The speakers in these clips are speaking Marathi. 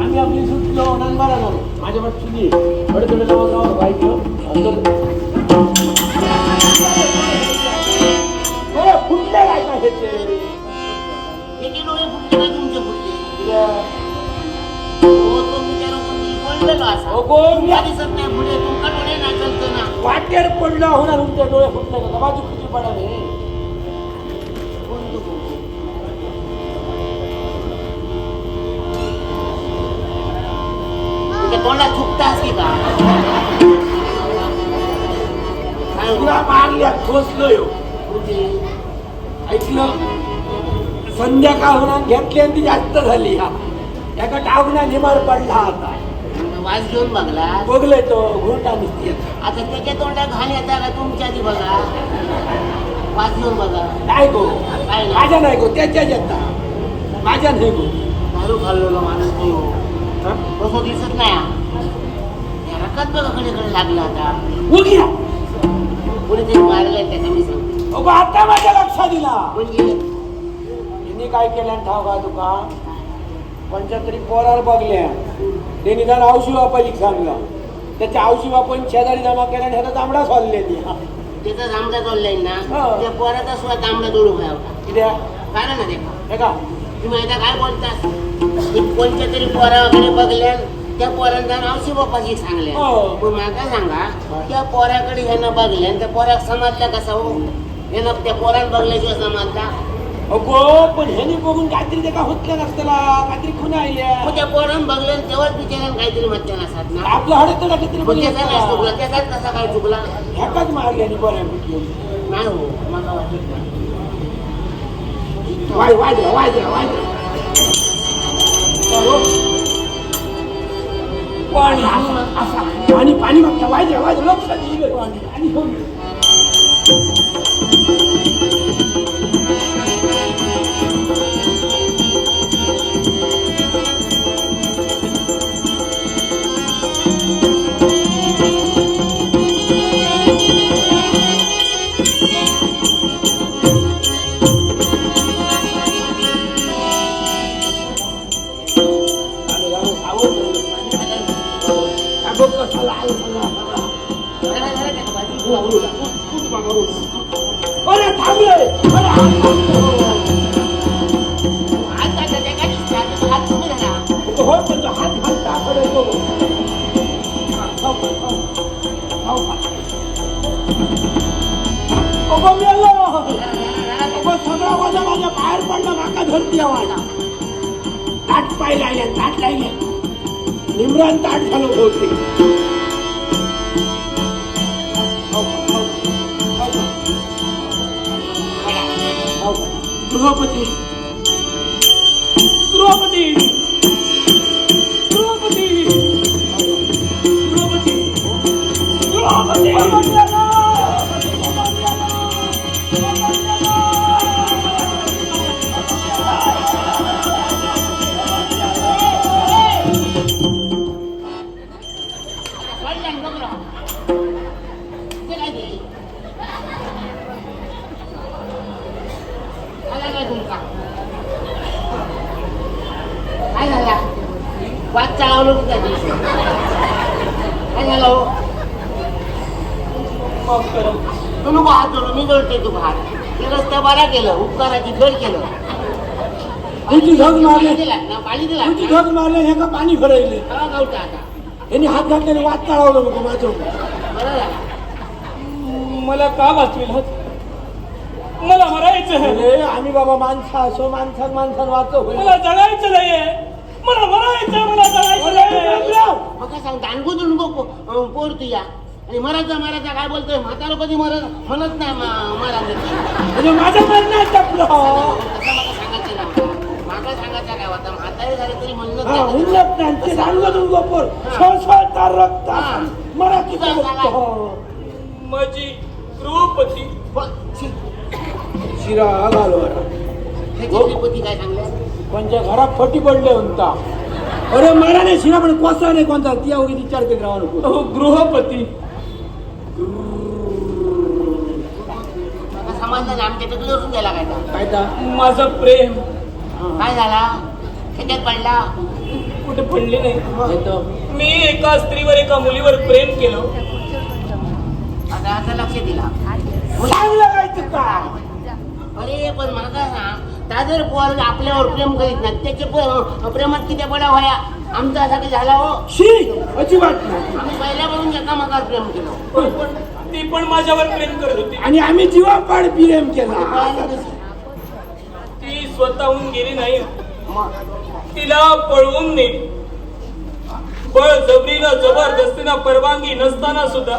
आम्ही आपली सुटलो नंदबारा झालो माझ्या पाठ सुनी थोडे थोडे जवळ जवळ व्हायचं हो फुटले काय काय हे वाटेर पडला होणार तुमच्या डोळे फुटले का? बाजू किती पडाले कोण तो कोण? तुझ्या तोंडात चुकतास की का? मारल्या हो. तुझे ऐकलं? संध्याकाळ होणार घेतली आणि ती जास्त झाली. हा. एका टावना निमार पडला आता. वाज घेऊन बघला. बघले तो घोटा नुसती आता त्याच्या तोंडात घाण येता का तुमच्या आधी बघा. वाज घेऊन बघा. नाही गो. काय नाही? माझ्या नाही गो त्याच्या येतात माझ्या नाही गो. दारू खाल्लेला माणूस नाही हो? तसं दिसत नाही. हा. या रकात बघा कडे कडे लागला आता. उगिया कोणीतरी मारलंय त्याचा मी सांगतो अगो आता माझ्या लक्षात दिला म्हणजे काय केलं ठाव का? तुका कोणच्या तरी पोरार बघल्या त्यांनी जर औषधी वापायची सांगलं. त्याच्या औषधी वापरून शेजारी जमा केला आणि ह्याचा तांबडा सोडले ती. त्याचा तांबडा ना? हा. त्या पोराचा सुद्धा तांबडा जोडू व्हावा होता कित्या कारण ना देखा. हे का? तुम्ही आता काय कोणत्या तरी पोरा वगैरे बघल्या त्या पोरांना औषधी बापाची सांगल्या. हो. पण मला सांगा? त्या पोराकडे ह्यानं बघल्या आणि त्या पोराक समजला कसा हो? ह्यानं त्या पोरान बघल्याशिवाय समजला? अगो पण ह्यानी बघून काहीतरी ते का होतल्या नसतला काहीतरी खुना आल्या मग त्या पोरान आणि तेव्हाच बिचाऱ्यानं काहीतरी म्हटलं नसतात ना? आपलं हडत तर काहीतरी मग त्याचा काय. चुकला त्याचाच कसा काय चुकला? ह्याकाच मारली आणि बऱ्यापैकी नाही हो मला वाटत नाही. वाय वाजरा वाजरा वाजरा पाणी असा पाणी पाणी मागता. वाजरा वाजरा लक्षात येईल. पाणी. आणि घेऊन धरा. तो होय पण तो हात घालता कडे तो. हा, खाऊ खा, खाऊ. खाऊ खा. अगं मेलो. अगं सगळा माझा माझ्या बाहेर पडला माका धरती आवाज ताट पाय लागले ताट लागले निमरान ताट घालत होते. खाऊ खा, गृहपती गृहपती द्रौपदी. द्रौपदी. द्रौपदी. वाद चालवलं की त्या दिवशी काय झालं हो तू नको हात जोडू मी जोडते तू हात ते रस्ता बरा केलं उपकाराची फेड केलं तुझी पाणी मारले पाणी दिला तुझी झग मारले हे का पाणी भरायले हा गावठा आता यांनी हात घातल्याने वाद चाळवलं नको माझं मला का वाचवेल मला मरायचं आहे आम्ही बाबा माणसा असो माणसात माणसात वाचव मला जगायचं नाहीये मला मरायचं मला नाहीये मग काय सांग दानगू दुणगो पो- पोर तुया. आणि मराठा मराठा काय बोलतोय? म्हातारा कधी मरत म्हणत नाही महाराज म्हणजे माझं टपलं मला सांगायचं ना मागा सांगायचं काय होता? म्हातारे झाले तरी म्हणत हा नाही. उन्नत नाही ते सांगत उगोपर सळसळता रक्त हा. मराठी तुझा झाला. माझी द्रौपदी. पण शी, शिरा घालो त्याची श्रीपती काय सांगल्या कोणच्या घरात फटी पडले म्हणता? अरे मला नाही शिरा पण कोसा नाही कोणता? ती अवघी विचार करीत राहा नको. अहो गृहपती. गावात आमच्या टेकली उठून गेला काय तो? काय माझं प्रेम. काय झाला? खेच्यात पडला? कुठे पडले नाही. येतो. मी एका स्त्रीवर एका मुलीवर प्रेम केलं. आता आता लक्ष दिला. काय अरे पण मला काय सांग? त्या जर पोर आपल्यावर प्रेम करीत नाही त्याचे प्रेमात किती पडा व्हाया आमचा असा काही झाला हो? शी! अजिबात नाही. आम्ही पहिल्यापासून एकामेकावर प्रेम केलो. ती पण माझ्यावर प्रेम करत होती. आणि आम्ही जीवापाड प्रेम केला? ती स्वतःहून गेली नाही. तिला पळवून नेली. बळजबरीनं जबरदस्तीनं परवानगी नसताना सुद्धा?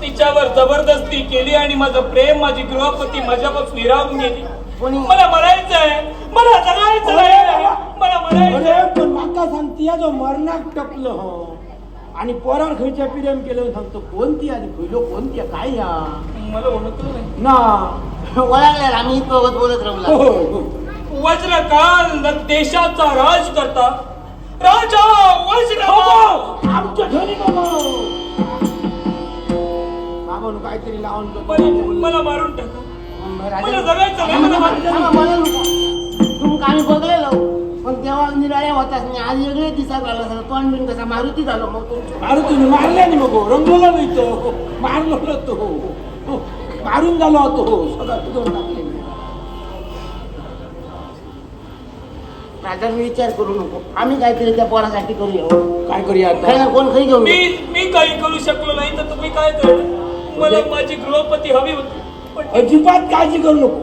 तिच्यावर जबरदस्ती केली आणि माझं प्रेम माझी गृहपती माझ्यापासून निरावून गेली कोणी मला आहे मला जगायचं मला अरे पण माका सांगती जो मरणाक टपलं हो आणि पोरार खंयच्या प्रेम केलं सांगतो कोणती आणि खयलो कोणती आहे, काय या? मला ओळखलं नाही. ना. ओळखल्यावर आम्ही इतकं बोलत हो, राहू हो. वज्रकाल न देशाचा राज करता राजा वज्र हो, आमच्या घरी बाबा बाबांनो काहीतरी लावून मला मला मारून टाका. तुमका आम्ही बघलेलो पण तेव्हा निराळ्या होताच नाही आज वेगळे तोंड बिन कसा मारुती झालो मग तुमचं अरे तुम्ही मारले नाही मग रंगवला नाही तो. मारलो तो. हो. मारून झालो होतो हो सगळं तुझं टाकले. विचार करू नको. आम्ही काहीतरी त्या पोरासाठी करूया हो. काय करूया आता? कोण खाई घेऊन मी. मी काही करू शकलो नाही तर तुम्ही काय करणार मला माझी गृहपती हवी होती. अजिबात काळजी करू नको.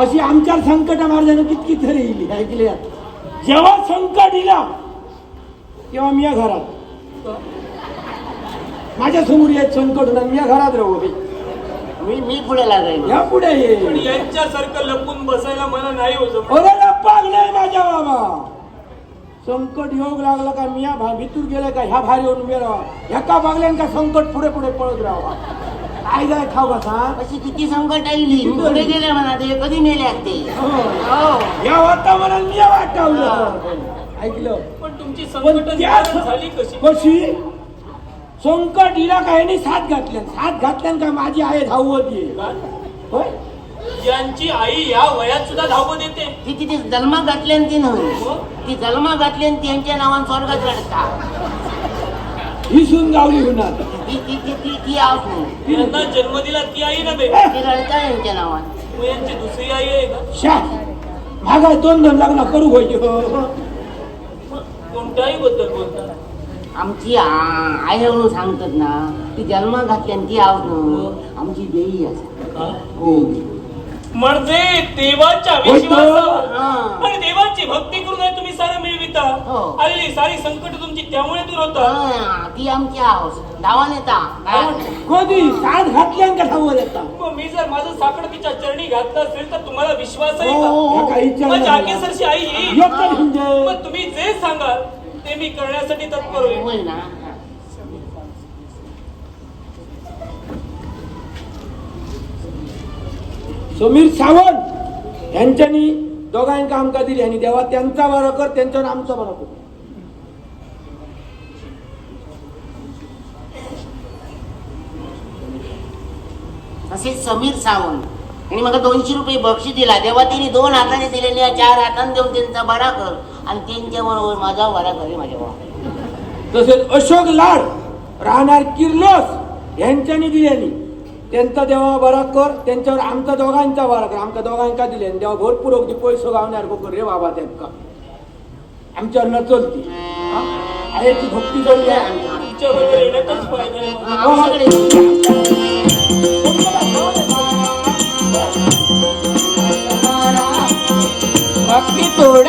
अशी आमच्या संकट मार्गाने कितकी तरी येईल ऐकले जेव्हा संकट येला तेव्हा मी या घरात. माझ्यासमोर येत संकट होणार मी या घरात राहू बे. मी मी पुढे लागायला या पुढे यांच्यासारखं लपून बसायला मला नाही हो. अरे लपाग नाही माझ्या बाबा. संकट योग लागला का मी या भा भितूर गेलं का ह्या भारी येऊन उभे राहा ह्याका बागल्यान का संकट पुढे पुढे पळत राहा काय जाय खाऊ का अशी किती संकट आली पुढे गेले म्हणा ते कधी मेले असते? हो. हो. या वातावरणात मी या वाटावलं ऐकलं. पण तुमची संकट झाली कशी? कशी? संकट हिला काय यांनी साथ घातल्यान साथ घातल्यान का माझी आहे. धावती होय? ज्यांची आई या वयात सुद्धा धावत येते ती तिथे जन्मा घातली आणि ती नव्हे ती जन्मा घातली आणि त्यांच्या नावान स्वर्गात रडता ही सून गावली होणार ती ती ती ती ती आहोत नाही यांना जन्म दिला ती आई नव्हे ती रडता यांच्या नावान मग यांची दुसरी आई आहे का? शा मागा दोन दोन लग्न करू होय मग कोणत्याही बद्दल बोलतात आमची आ- आई म्हणून सांगतात ना ती जन्मा घातली आणि ती आहोत ना आमची देई असं हा? हो म्हणजे देवाच्या. विश्वासावर. हा. आणि देवाची भक्ती करून तुम्ही सारं मिळविता. हो. आलेली सारी संकट तुमची त्यामुळे दूर होतात. हा, ती आमची आहोत. धावान येता. कधी साथ घातल्यान का धावत येता? मग मी जर माझं साकड तिच्या चरणी घातलं असेल तर तुम्हाला विश्वास आहे हो, हो, का ह्या काही विचार मग नाही. जागेसरशी आई. येईल योग्य म्हणजे. मग तुम्ही जे सांगाल ते मी करण्यासाठी तत्पर होईल. होय ना. समीर सावंत यांच्यानी दोघांका आमका दिली आणि तेव्हा त्यांचा बरा कर त्यांच्यावर आमचा बरा कर. तसेच समीर सावंत आणि मला दोनशे रुपये बक्षीस दिला. तेव्हा तिने दोन हाताने दिलेले चार हाताने देऊन त्यांचा बरा कर आणि त्यांच्या बरोबर माझा बरा करे माझ्या तसेच अशोक लाड राहणार किर्लोस यांच्यानी दिलेली त्यांचा देवा बरा कर त्यांच्यावर आमचा दोघांचा बरा कर. आमच्या दोघांका दिले आणि देवा भरपूर अगदी पैसे गावणार को रे बाबा त्यांका आमच्यावर न चलती हा? आहे ती भक्ती जोडली आहे भक्ती तोड